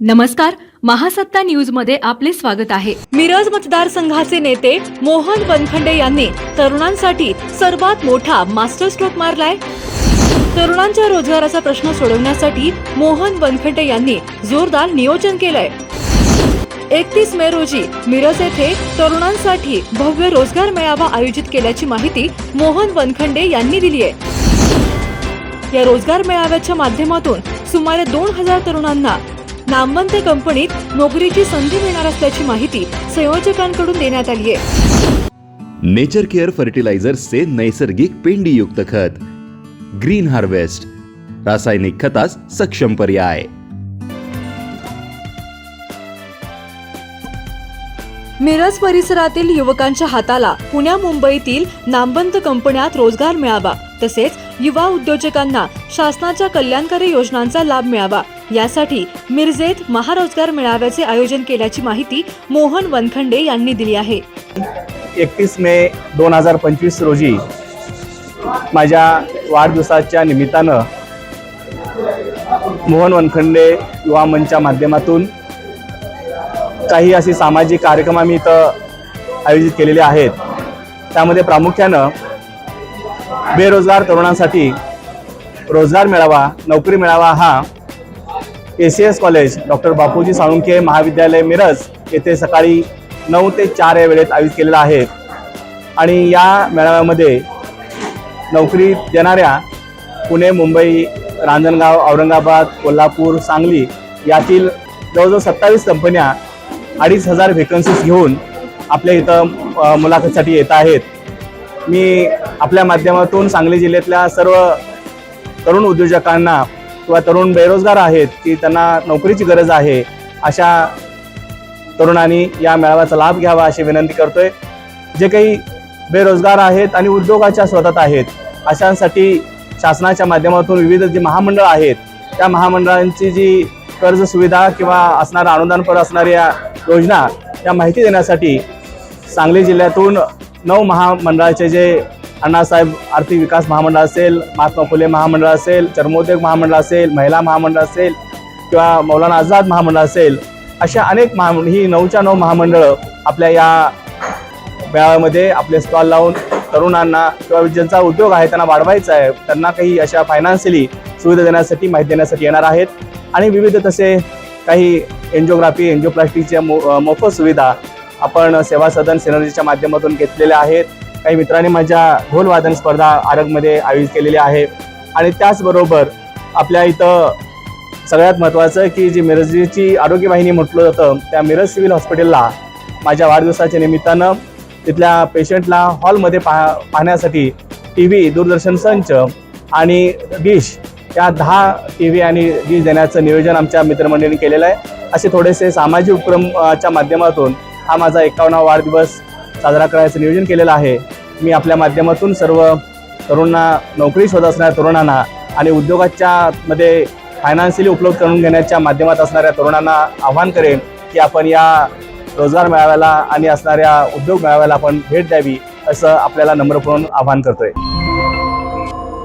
नमस्कार महासत्ता न्यूजमध्ये आपले स्वागत आहे. मिरज मतदारसंघाचे नेते मोहन वनखंडे यांनी तरुणांसाठी सर्वात मोठा मास्टर स्ट्रोक मारलाय. तरुणांच्या रोजगाराचा प्रश्न सोडवण्यासाठी मोहन वनखंडे यांनी जोरदार नियोजन केलंय. एकतीस मे रोजी मिरज येथे तरुणांसाठी भव्य रोजगार मेळावा आयोजित केल्याची माहिती मोहन वनखंडे यांनी दिली आहे. या रोजगार मेळाव्याच्या माध्यमातून सुमारे दोन हजार तरुणांना नामवंत कंपनीत नोकरीची संधी मिळणार असल्याची माहिती संयोजकांकडून देण्यात आली आहे नेचर केअर फर्टिलायझर्सचे नैसर्गिक पेंडीयुक्त खत. Green harvest. रासायनिक खतास सक्षम पर्याय. मिरज परिसरातील युवकांच्या हाताला पुण्या मुंबईतील नामवंत कंपन्यात रोजगार मिळावा. तसेच युवा उद्योजकांना शासनाच्या कल्याणकारी योजनांचा लाभ मिळावा. यासाठी मिरजेत महारोजगार मेळाव्याचे आयोजन केल्याची माहिती मोहन वनखंडे यांनी दिली आहे. एकतीस मे दोन हजार पंचवीस रोजी माझ्या वाढदिवसाच्या निमित्तानं मोहन वनखंडे युवा मंचच्या माध्यमातून काही असे सामाजिक कार्यक्रम आम्ही इथं आयोजित केलेले आहेत. त्यामध्ये प्रामुख्यानं बेरोजगार तरुणांसाठी रोजगार मिळावा नोकरी मिळावा हा A C S college doctor Bapuji Salunkhe महाविद्यालय मिरज येथे सकाळी नऊ ते चार या वेळेत आयोजित केलेला आहे. आणि या मेळाव्यामध्ये नोकरी देणाऱ्या पुणे मुंबई रांजणगाव औरंगाबाद कोल्हापूर सांगली यातील जवळजवळ सत्तावीस कंपन्या अडीच हजार व्हेकन्सीज घेऊन आपल्या इथं मुलाखतसाठी मुलाखतीसाठी येत आहेत. मी आपल्या माध्यमातून सांगली जिल्ह्यातल्या सर्व तरुण उद्योजकांना किंवा तरुण बेरोजगार आहेत की त्यांना नोकरीची गरज आहे अशा तरुणांनी या मेळाव्याचा लाभ घ्यावा अशी विनंती करतोय. जे काही बेरोजगार आहेत आणि उद्योगाच्या स्वतःत आहेत अशांसाठी शासनाच्या माध्यमातून विविध जी महामंडळ आहेत त्या महामंडळांची जी कर्ज सुविधा किंवा असणारा अनुदानपर असणाऱ्या योजना या माहिती देण्यासाठी सांगली जिल्ह्यातून नऊ महामंडळाचे जे अण्णासाहेब आर्थिक विकास महामंडळ असेल महात्मा फुले महामंडळ असेल चर्मोद्योग महामंडळ असेल महिला महामंडळ असेल किंवा मौलाना आझाद महामंडळ असेल अशा अनेक महा ही नऊच्या नऊ महामंडळं आपल्या या मेळाव्यामध्ये आपले स्टॉल लावून तरुणांना किंवा ज्यांचा उद्योग आहे त्यांना वाढवायचा आहे त्यांना काही अशा फायनान्शियली सुविधा देण्यासाठी माहिती देण्यासाठी येणार आहेत. आणि विविध तसे काही एन्जिओग्राफी एन्जिओप्लास्टिकच्या मो मोफत सुविधा आपण सेवा सदन सिनर्जीच्या माध्यमातून घेतलेल्या आहेत. काही मित्रांनी माझ्या ढोलवादन स्पर्धा आरगमध्ये आयोजित केलेली आहे. आणि त्याचबरोबर आपल्या इथं सगळ्यात महत्त्वाचं की जी मिरजची आरोग्य वाहिनी म्हटलं जातं त्या मिरज सिव्हिल हॉस्पिटलला माझ्या वाढदिवसाच्या निमित्तानं तिथल्या पेशंटला हॉलमध्ये पाह पाहण्यासाठी टी व्ही दूरदर्शन संच आणि डिश या दहा टी व्ही आणि डिश देण्याचं नियोजन आमच्या मित्रमंडळींनी केलेलं आहे. असे थोडेसे सामाजिक उपक्रमच्या माध्यमातून हा माझा एकावन्ना वाढदिवस साजरा करायचं नियोजन केलेलं आहे. मी आपल्या माध्यमातून सर्व तरुणांना नोकरी शोध असणाऱ्या तरुणांना आणि उद्योगाच्या मध्ये फायनान्शियली उपलब्ध करून घेण्याच्या माध्यमात असणाऱ्या तरुणांना आव्हान करेन की आपण या रोजगार मेळाव्याला आणि असणाऱ्या उद्योग मेळाव्याला आपण भेट द्यावी असं आपल्याला नम्रपूर्ण आवाहन करतोय.